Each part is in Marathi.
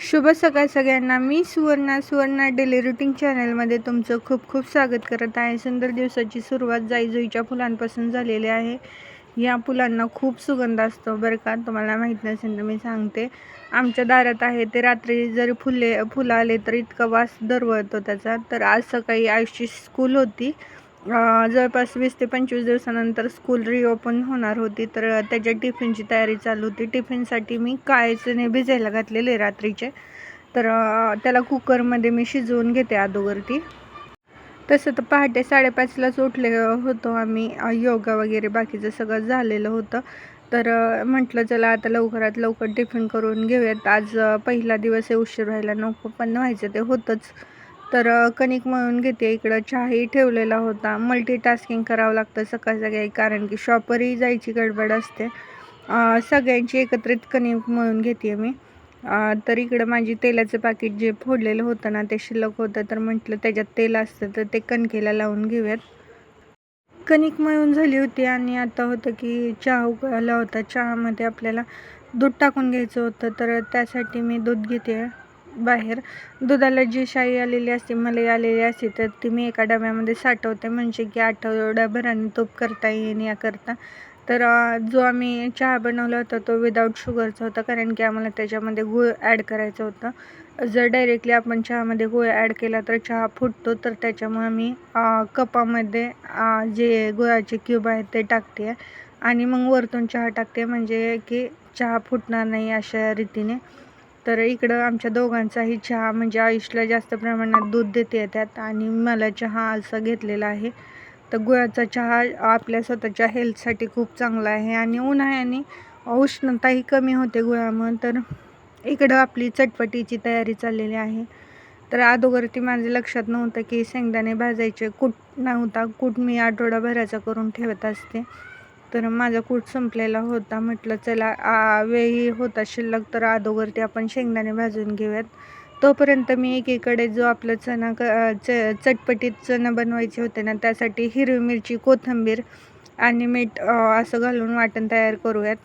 शुभ सकाळ सगळ्यांना. मी सुवर्णा सुवर्णा डेली रुटीन चॅनलमध्ये तुमचं खूप खूप स्वागत करत आहे. सुंदर दिवसाची सुरुवात जाईजुईच्या फुलांपासून झालेली आहे. या फुलांना खूप सुगंध असतो बरं का तुम्हाला माहीत नसेल तर मी सांगते. आमच्या दारात आहे ते रात्री जर फुले फुलं आले तर इतका वास दरवळतो त्याचा. तर आज सकाळी आयुषची स्कूल होती. जवळपास वीस ते पंचवीस दिवसानंतर स्कूल रिओपन होणार होती. तर त्याच्या टिफिनची तयारी चालू होती. टिफिनसाठी मी काळे भिजायला घातलेले रात्रीचे. तर त्याला कुकरमध्ये मी शिजवून घेते अगोदरती तसं तर पहाटे साडेपाचलाच उठले होतो आम्ही. योगा वगैरे बाकीचं सगळं झालेलं होतं. तर म्हटलं चला आता लवकरात लवकर टिफिन करून घेऊयात. आज पहिला दिवस आहे उशीर व्हायला नको पण व्हायचं ते होतंच. तर कणिक मळून घेते. इकडं चहाही ठेवलेला होता. मल्टीटास्किंग करावं लागतं सकाळ सकाळी कारण की शॉपरही जायची गडबड असते. सगळ्यांची एकत्रित कणिक मळून घेते मी. तर इकडं माझी तेलाचं पाकिट जे फोडलेलं होतं ना ते शिल्लक होतं. तर म्हटलं त्याच्यात तेल असतं तर ते कणकेला लावून घेऊयात. कणिक मळून झाली होती आणि आता होतं की चहा उकळला होता. चहामध्ये आपल्याला दूध टाकून घ्यायचं होतं. तर त्यासाठी मी दूध घेते. बाहेर. दुधाला जी शाई आलेली असते मलाई आलेली असते तर ती मी एका डब्यामध्ये साठवते. म्हणजे की आठवड्याभराने तूप करता येईन याकरता. तर जो आम्ही चहा बनवला होता तो विदाऊट शुगरचा होता कारण की आम्हाला त्याच्यामध्ये गूळ ॲड करायचं होतं. जर डायरेक्टली आपण चहामध्ये गूळ ॲड केला तर चहा फुटतो. तर त्याच्यामुळे मी कपामध्ये जे गुळाचे क्यूब आहेत ते टाकते. आणि मग वरतून चहा टाकते. म्हणजे की चहा फुटणार नाही अशा रीतीने. तर इकडं आमच्या दोघांचाही चहा म्हणजे आयुषला जास्त प्रमाणात दूध देते त्यात आणि मला चहा असं घेतलेला आहे. तर गुळाचा चहा आपल्या स्वतःच्या हेल्थसाठी खूप चांगला आहे आणि उन्हाळ्याने उष्णताही कमी होते गुळामुळं. तर इकडं आपली चटपटीची तयारी चाललेली आहे. तर अगोदर ती माझं लक्षात नव्हतं की शेंगदाणे भाजायचे कूट नव्हता. कूट मी आठवडाभराचा करून ठेवत असते. तर माझा कूट संपलेला होता. म्हटलं चला आ, वेळही होता शिल्लक तर अगोदरती आपण शेंगदाणे भाजून घेऊयात. तोपर्यंत मी एकीकडे जो आपलं चणा क च चटपटीत चणा बनवायचे होते ना त्यासाठी हिरवी मिरची कोथिंबीर आणि मीठ असं घालून वाटण तयार करूयात.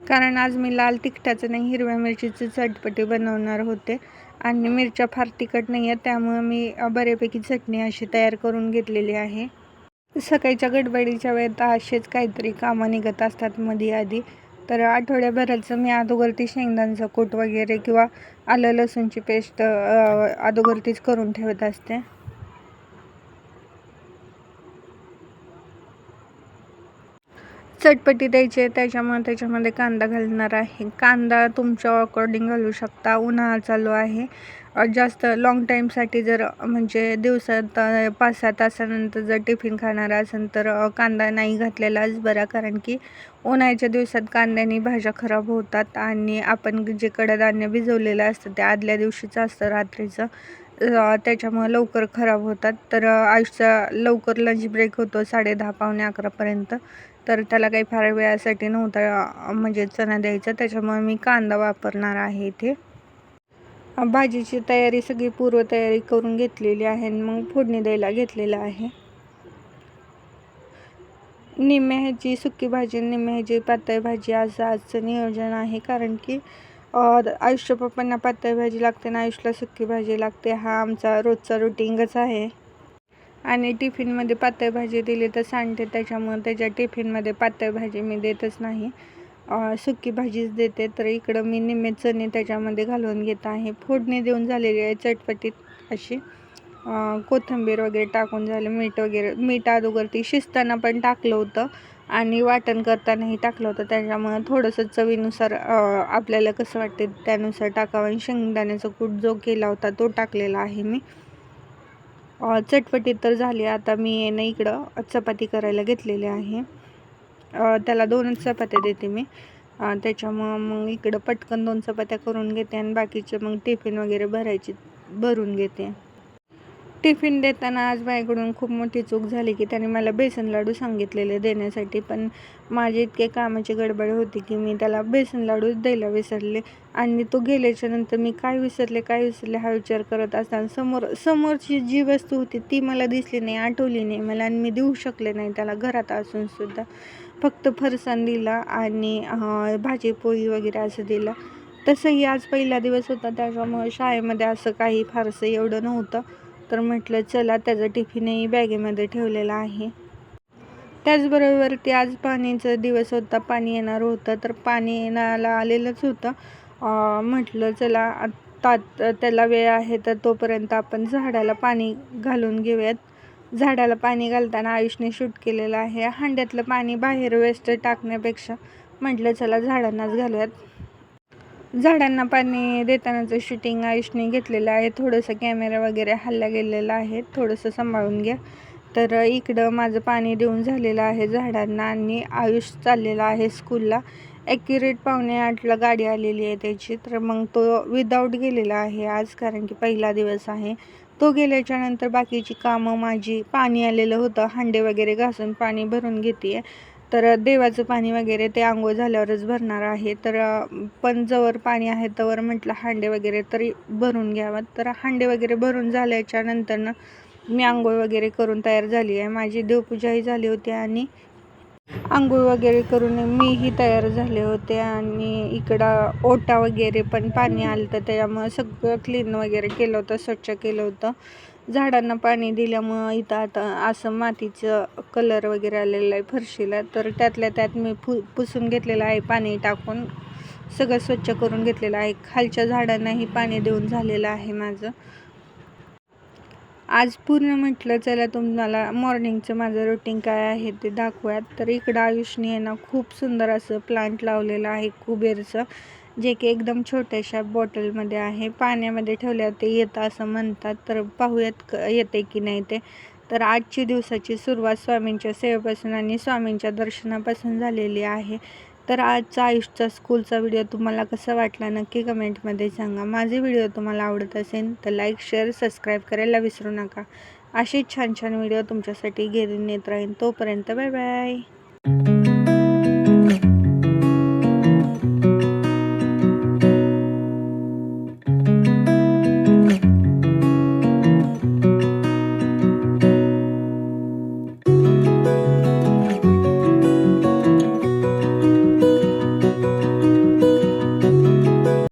कारण आज मी लाल तिखटाचं नाही हिरव्या मिरचीची चटपटी बनवणार होते आणि मिरच्या फार तिखट नाही आहेत त्यामुळं मी बऱ्यापैकी चटणी अशी तयार करून घेतलेली आहे. सकाळच्या गडबडीच्या वेळेत असेच काहीतरी कामं निघत असतात मध्ये आधी. तर आठवड्याभराचं मी अगोदरती शेंगदाण्याचं कूट वगैरे किंवा आलं लसूणची पेस्ट अगोदरतीच करून ठेवत असते. चटपटी द्यायची आहे त्याच्यामुळे त्याच्यामध्ये कांदा घालणार आहे. कांदा तुमच्या अकॉर्डिंग घालू शकता उन्हाळा चालू आहे. जास्त लाँग टाईमसाठी जर म्हणजे दिवसात पाच सहा तासानंतर जर टिफिन खाणार असेल तर कांदा नाही घातलेलाच बरा. कारण की उन्हाळ्याच्या दिवसात कांद्याने भाज्या खराब होतात आणि आपण जे कडधान्य भिजवलेलं असतं ते आदल्या दिवशीचं असतं रात्रीचं. त्याच्यामुळे लवकर खराब होतात. तर अ, आयुषचा लवकर लंच ब्रेक होतो साडे दहा पावणे अकरापर्यंत तर त्याला काही फार वेळासाठी नव्हता म्हणजे चणा द्यायचा. त्याच्यामुळे मी कांदा वापरणार आहे इथे. भाजीची तयारी सगळी पूर्वतयारी करून घेतलेली आहे आणि मग फोडणी द्यायला घेतलेलं आहे. निम्म्या ह्याची सुकी भाजी निम्म्या ह्याची पातळ भाजी असं आजचं नियोजन आहे कारण की आयुष्य पप्पांना पातळ भाजी लागते ना आयुष्याला सुकी भाजी लागते हा आमचा रोजचा रुटीनच आहे. आणि टिफिनमध्ये पातळ भाजी दिली तर सांडते त्याच्यामुळे त्याच्या टिफिनमध्ये पातळ भाजी मी देतच नाही. सुकी भाजीच देते. तर इकडं मी निम्मे चणे त्याच्यामध्ये घालून घेत आहे. फोडणी देऊन झालेली आहे चटपटीत अशी. कोथिंबीर वगैरे टाकून झालं मीठ वगैरे. मीठ अगोदर ती शिजताना पण टाकलं होतं आणि वाटण करतानाही टाकलं होतं. त्याच्यामुळं थोडंसं चवीनुसार आपल्याला कसं वाटते त्यानुसार टाकावं. आणि शेंगदाण्याचा कूट जो केला होता तो टाकलेला आहे मी. चटपटीत तर झाली. आता मी येणं इकडं चपाती करायला घेतलेली आहे. त्याला दोनच चपात्या देते मी. त्याच्यामुळं मग इकडं पटकन दोन चपात्या करून घेते आणि बाकीचे मग टिफिन वगैरे भरायची भरून घेते. टिफिन देताना आज बाईकडून खूप मोठी चूक झाली की त्याने मला बेसन लाडू सांगितलेले देण्यासाठी पण माझी इतके कामाची गडबड होती की मी त्याला बेसन लाडूच द्यायला विसरले आणि तो गेल्याच्यानंतर मी काय विसरले काय विसरले हा विचार करत असताना समोर समोरची जी वस्तू होती ती मला दिसली नाही आठवली नाही मला आणि मी देऊ शकले नाही त्याला घरात असून सुद्धा. फक्त फरसाण दिला आणि भाजी पोळी वगैरे असं दिलं. तसंही आज पहिला दिवस होता त्याच्यामुळे शाळेमध्ये असं काही फारसं एवढं नव्हतं. तर म्हटलं चला त्याचा टिफिनही बॅगेमध्ये ठेवलेला आहे. त्याचबरोबर ते आज पाणीचा दिवस होता पाणी येणार होतं तर पाणी येण्याला आलेलंच होतं. म्हटलं चला आता त्याला वेळ आहे तर तोपर्यंत आपण झाडाला पाणी घालून घेऊयात. झाडाला पाणी घालताना आयुषने शूट केलेलं आहे. हांड्यातलं पाणी बाहेर वेस्ट टाकण्यापेक्षा म्हटलं चला झाडांनाच घालूयात. झाडांना पाणी देतानाचं शूटिंग आयुषने घेतलेलं आहे. थोडंसं कॅमेरा वगैरे हल्ला गेलेला आहे. थोडंसं सांभाळून घ्या. तर इकडं माझं पाणी देऊन झालेलं आहे झाडांना आणि आयुष चाललेला आहे स्कूलला ॲक्युरेट पावणे आठला गाडी आलेली आहे त्याची. तर मग तो विदाऊट गेलेला आहे आज कारण की पहिला दिवस आहे. तो गेल्याच्यानंतर बाकीची कामं माझी पाणी आलेलं होतं. हांडे वगैरे घासून पाणी भरून घेते तर देवाचं पाणी वगैरे ते आंघोळ झाल्यावरच भरणार आहे. तर पण जवळ पाणी आहे तवर म्हटलं हांडे वगैरे तरी भरून घ्यावं. तर हांडे वगैरे भरून झाल्याच्या नंतरनं मी आंघोळ वगैरे करून तयार झाली आहे. माझी देवपूजाही झाली होती आणि आंघोळ वगैरे करून मीही तयार झाले होते आणि इकडं ओटा वगैरे पण पाणी आलं तर त्याच्यामुळं सगळं क्लीन वगैरे केलं होतं स्वच्छ केलं होतं. झाडांना पाणी दिल्यामुळं इथं आता असं मातीचं कलर वगैरे आलेलं आहे फरशीला तर त्यातल्या त्यात मी फु पुसून घेतलेलं आहे पाणी टाकून. सगळं स्वच्छ करून घेतलेलं आहे. खालच्या झाडांनाही पाणी देऊन झालेलं आहे माझं. आज पूर्ण म्हटलं चला तुम्हाला मॉर्निंगचं माझं रुटीन काय आहे ते दाखवूयात. तर इकडं आयुषने आहे ना खूप सुंदर असं प्लांट लावलेलं आहे कुबेरचं जे की एकदम छोट्याशा बॉटलमध्ये आहे. पाण्यामध्ये ठेवल्या ते येतं असं म्हणतात तर पाहूयात क येते की नाही ते. तर आजची दिवसाची सुरुवात स्वामींच्या सेवेपासून आणि स्वामींच्या दर्शनापासून झालेली आहे. तर आजचा आयुषचा स्कूलचा व्हिडिओ तुम्हाला कसा वाटला नक्की कमेंटमध्ये सांगा. माझे व्हिडिओ तुम्हाला आवडत असेल तर लाईक शेअर सबस्क्राईब करायला विसरू नका. असेच छान छान व्हिडिओ तुमच्यासाठी घेऊन येत राहीन. तोपर्यंत बाय बाय